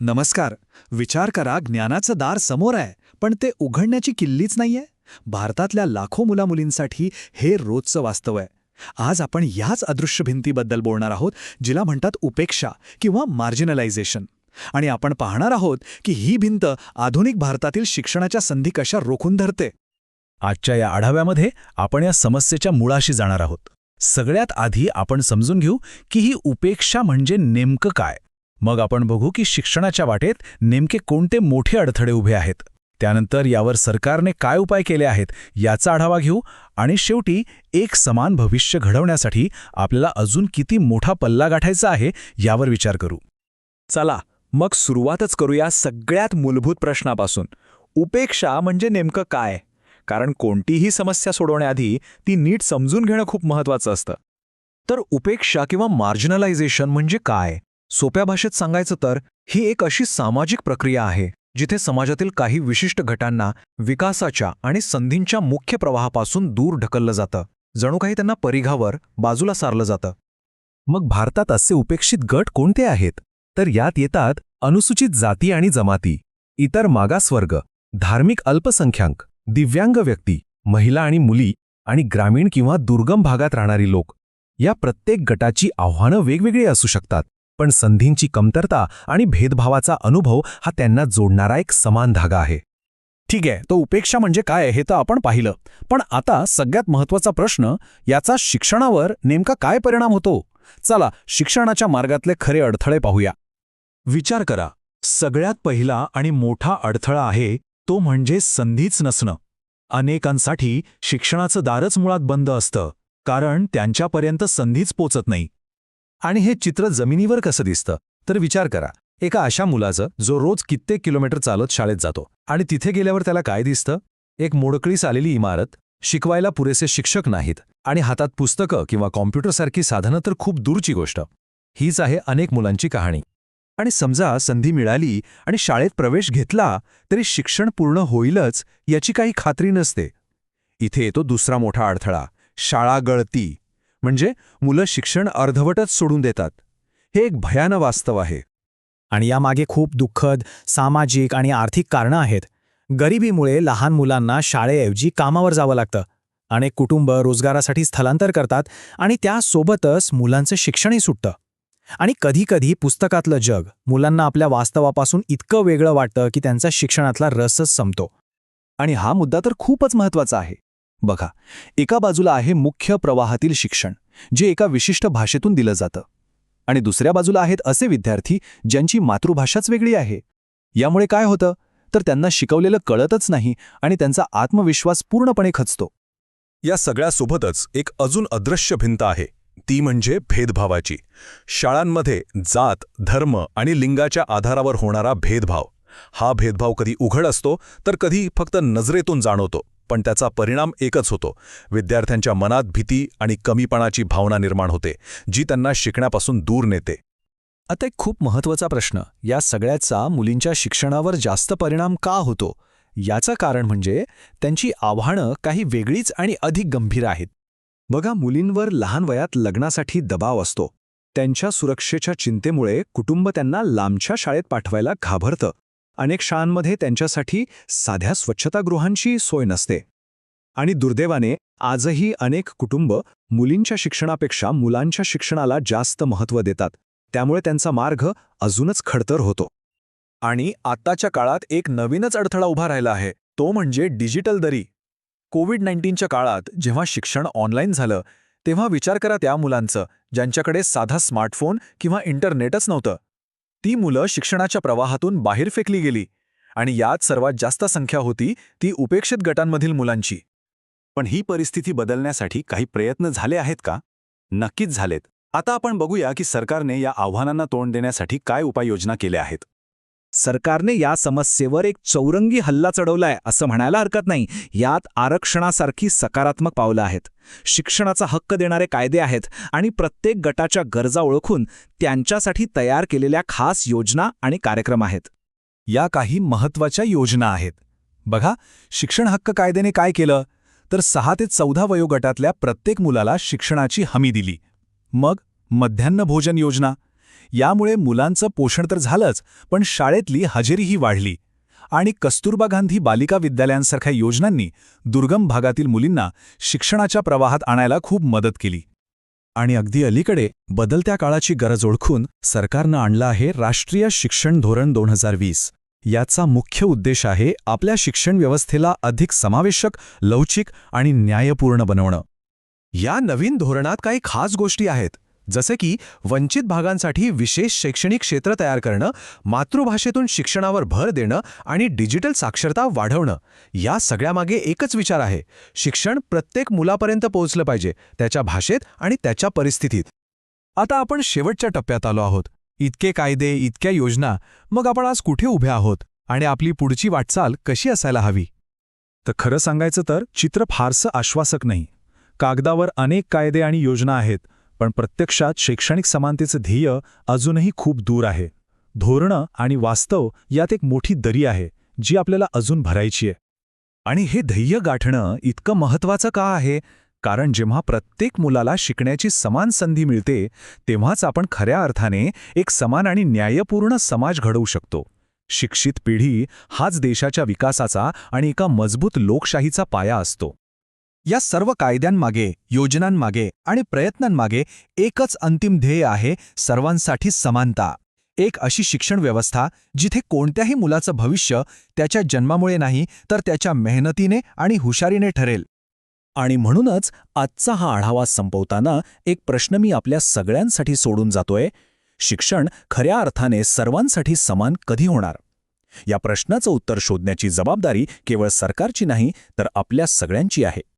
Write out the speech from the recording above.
नमस्कार. विचार करा ज्ञानाचं दार समोर आहे पण ते उघडण्याची किल्लीच नाहीये. भारतातल्या लाखो मुलामुलींसाठी हे रोजचं वास्तव आहे. आज आपण याच अदृश्य भिंतीबद्दल बोलणार आहोत जिला म्हणतात उपेक्षा किंवा मार्जिनलायझेशन. आणि आपण पाहणार आहोत की ही भिंत आधुनिक भारतातील शिक्षणाच्या संधी कशा रोखून धरते. आजच्या या आढाव्यामध्ये आपण या समस्येच्या मुळाशी जाणार आहोत. सगळ्यात आधी आपण समजून घेऊ की ही उपेक्षा म्हणजे नेमकं काय. मग आपण बघू की शिक्षणाच्या वाटेत नेमके कोणते मोठे अडथळे उभे आहेत. त्यानंतर यावर सरकारने काय उपाय केले आहेत याचा आढावा घेऊ आणि शेवटी एक समान भविष्य घडवण्यासाठी आपल्याला अजून किती मोठा पल्ला गाठायचा आहे यावर विचार करू. चला मग सुरुवातच करूया सगळ्यात मूलभूत प्रश्नापासून. उपेक्षा म्हणजे नेमकं काय? कारण कोणतीही समस्या सोडवण्याआधी ती नीट समजून घेणं खूप महत्वाचं असतं. तर उपेक्षा किंवा मार्जिनलायझेशन म्हणजे काय? सोप्या भाषेत सांगायचं तर ही एक अशी सामाजिक प्रक्रिया आहे जिथे समाजातील काही विशिष्ट गटांना विकासाच्या आणि संधींच्या मुख्य प्रवाहापासून दूर ढकललं जातं. जणू काही त्यांना परिघावर बाजूला सारलं जातं. मग भारतात असे उपेक्षित गट कोणते आहेत? तर यात येतात अनुसूचित जाती आणि जमाती इतर मागासवर्ग धार्मिक अल्पसंख्याक दिव्यांग व्यक्ती महिला आणि मुली आणि ग्रामीण किंवा दुर्गम भागात राहणारी लोक. या प्रत्येक गटाची आव्हानं वेगवेगळी असू शकतात. पण संधींची कमतरता आणि भेदभावाचा अनुभव हा त्यांना जोडणारा एक समान धागा आहे. ठीक आहे तो उपेक्षा म्हणजे काय हे तर आपण पाहिलं. पण आता सगळ्यात महत्त्वाचा प्रश्न याचा शिक्षणावर नेमका काय परिणाम होतो? चला शिक्षणाच्या मार्गातले खरे अडथळे पाहूया. विचार करा सगळ्यात पहिला आणि मोठा अडथळा आहे तो म्हणजे संधीच नसणं. अनेकांसाठी शिक्षणाचं दारच मुळात बंद असतं कारण त्यांच्यापर्यंत संधीच पोचत नाही. आणि हे चित्र जमिनीवर कसं दिसतं? तर विचार करा. एका अशा मुलाचं जो रोज कित्येक किलोमीटर चालत शाळेत जातो आणि तिथे गेल्यावर त्याला काय दिसतं? एक मोडकळीस आलेली इमारत शिकवायला पुरेसे शिक्षक नाहीत आणि हातात पुस्तकं किंवा कॉम्प्युटरसारखी साधनं तर खूप दूरची गोष्ट. हीच आहे अनेक मुलांची कहाणी. आणि समजा संधी मिळाली आणि शाळेत प्रवेश घेतला तरी शिक्षण पूर्ण होईलच याची काही खात्री नसते. इथे येतो दुसरा मोठा अडथळा. शाळा गळती. म्हणजे मुलं शिक्षण अर्धवटच सोडून देतात. हे एक भयानक वास्तव आहे. आणि यामागे खूप दुःखद सामाजिक आणि आर्थिक कारणं आहेत. गरिबीमुळे लहान मुलांना शाळेऐवजी कामावर जावं लागतं. अनेक कुटुंब रोजगारासाठी स्थलांतर करतात आणि त्यासोबतच मुलांचं शिक्षणही सुटतं. आणि कधीकधी पुस्तकातलं जग मुलांना आपल्या वास्तवापासून इतकं वेगळं वाटतं की त्यांचा शिक्षणातला रसच संपतो. आणि हा मुद्दा तर खूपच महत्त्वाचा आहे. बघा एका बाजूला आहे मुख्य प्रवाहातील शिक्षण जे एका विशिष्ट भाषेतून दिलं जातं. आणि दुसऱ्या बाजूला आहेत असे विद्यार्थी ज्यांची मातृभाषाच वेगळी आहे. यामुळे काय होतं? तर त्यांना शिकवलेलं कळतच नाही आणि त्यांचा आत्मविश्वास पूर्णपणे खचतो. या सगळ्यासोबतच एक अजून अदृश्य भिंत आहे. ती म्हणजे भेदभावाची. शाळांमध्ये जात धर्म आणि लिंगाच्या आधारावर होणारा भेदभाव. हा भेदभाव कधी उघड असतो तर कधी फक्त नजरेतून जाणवतो. पण त्याचा परिणाम एकच होतो. विद्यार्थ्यांच्या मनात भीती आणि कमीपणाची भावना निर्माण होते जी त्यांना शिकण्यापासून दूर नेते. आता एक खूप महत्त्वाचा प्रश्न या सगळ्याचा मुलींच्या शिक्षणावर जास्त परिणाम का होतो? याचं कारण म्हणजे त्यांची आव्हानं काही वेगळीच आणि अधिक गंभीर आहेत. बघा मुलींवर लहान वयात लग्नासाठी दबाव असतो. त्यांच्या सुरक्षेच्या चिंतेमुळे कुटुंब त्यांना लांबच्या शाळेत पाठवायला घाबरतं. अनेक शाळांमध्ये त्यांच्यासाठी साध्या स्वच्छतागृहांची सोय नसते. आणि दुर्दैवाने आजही अनेक कुटुंब मुलींच्या शिक्षणापेक्षा मुलांच्या शिक्षणाला जास्त महत्त्व देतात. त्यामुळे त्यांचा मार्ग अजूनच खडतर होतो. आणि आत्ताच्या काळात एक नवीनच अडथळा उभा राहिला आहे. तो म्हणजे डिजिटल दरी. कोविड नाईन्टीनच्या काळात जेव्हा शिक्षण ऑनलाईन झालं तेव्हा विचार करा त्या मुलांचं ज्यांच्याकडे साधा स्मार्टफोन किंवा इंटरनेटच नव्हतं. ती मुलं शिक्षणाच्या प्रवाहातून बाहेर फेकली गेली आणि यात सर्वात जास्त संख्या होती ती उपेक्षित गटांमधील मुलांची. पण ही परिस्थिती बदलण्यासाठी काही प्रयत्न झाले आहेत का? नक्कीच झालेत. आता आपण बघूया की सरकारने या आव्हानांना तोंड देण्यासाठी काय उपाययोजना केल्या आहेत. सरकारने या समस्येवर एक चौरंगी हल्ला चढवलाय असं म्हणायला हरकत नाही. यात आरक्षणासारखी सकारात्मक पावलं आहेत. शिक्षणाचा हक्क देणारे कायदे आहेत आणि प्रत्येक गटाच्या गरजा ओळखून त्यांच्यासाठी तयार केलेल्या खास योजना आणि कार्यक्रम आहेत. या काही महत्त्वाच्या योजना आहेत. बघा शिक्षण हक्क कायद्याने काय केलं? तर सहा ते चौदा वयोगटातल्या प्रत्येक मुलाला शिक्षणाची हमी दिली. मग मध्यान्ह भोजन योजना. यामुळे मुलांचं पोषण तर झालंच पण शाळेतली हजेरीही वाढली. आणि कस्तुरबा गांधी बालिका विद्यालयांसारख्या योजनांनी दुर्गम भागातील मुलींना शिक्षणाच्या प्रवाहात आणायला खूप मदत केली. आणि अगदी अलीकडे बदलत्या काळाची गरज ओळखून सरकारनं आणलं आहे राष्ट्रीय शिक्षण धोरण दोन हजार वीस. याचा मुख्य उद्देश आहे आपल्या शिक्षण व्यवस्थेला अधिक समावेशक लवचिक आणि न्यायपूर्ण बनवणं. या नवीन धोरणात काही खास गोष्टी आहेत. जसे की वंचित भागांसाठी विशेष शैक्षणिक क्षेत्र तयार करणं मातृभाषेतून शिक्षणावर भर देणं आणि डिजिटल साक्षरता वाढवणं या सगळ्यामागे एकच विचार आहे. शिक्षण प्रत्येक मुलापर्यंत पोहोचलं पाहिजे त्याच्या भाषेत आणि त्याच्या परिस्थितीत. आता आपण शेवटच्या टप्प्यात आलो आहोत. इतके कायदे इतक्या योजना मग आपण आज कुठे उभे आहोत आणि आपली पुढची वाटचाल कशी असायला हवी? तर खरं सांगायचं तर चित्र फारसं आश्वासक नाही. कागदावर अनेक कायदे आणि योजना आहेत पण प्रत्यक्षात शैक्षणिक समानतेचं ध्येय अजूनही खूप दूर आहे. धोरणं आणि वास्तव यात एक मोठी दरी आहे जी आपल्याला अजून भरायची आहे. आणि हे ध्येय गाठणं इतकं महत्त्वाचं का आहे? कारण जेव्हा प्रत्येक मुलाला शिकण्याची समान संधी मिळते तेव्हाच आपण खऱ्या अर्थाने एक समान आणि न्यायपूर्ण समाज घडवू शकतो. शिक्षित पिढी हाच देशाच्या विकासाचा आणि एका मजबूत लोकशाहीचा पाया असतो. या सर्व कायद्यांमागे योजनांमागे आणि प्रयत्नांमागे एकच अंतिम ध्येय आहे सर्वांसाठी समानता. एक अशी शिक्षण व्यवस्था जिथे कोणत्याही मुलाचं भविष्य त्याच्या जन्मामुळे नाही तर त्याच्या मेहनतीने आणि हुशारीने ठरेल. आणि म्हणूनच आजचा हा आढावा संपवताना एक प्रश्न मी आपल्या सगळ्यांसाठी सोडून जातोय. शिक्षण खऱ्या अर्थाने सर्वांसाठी समान कधी होणार? या प्रश्नाचं उत्तर शोधण्याची जबाबदारी केवळ सरकारची नाही तर आपल्या सगळ्यांची आहे.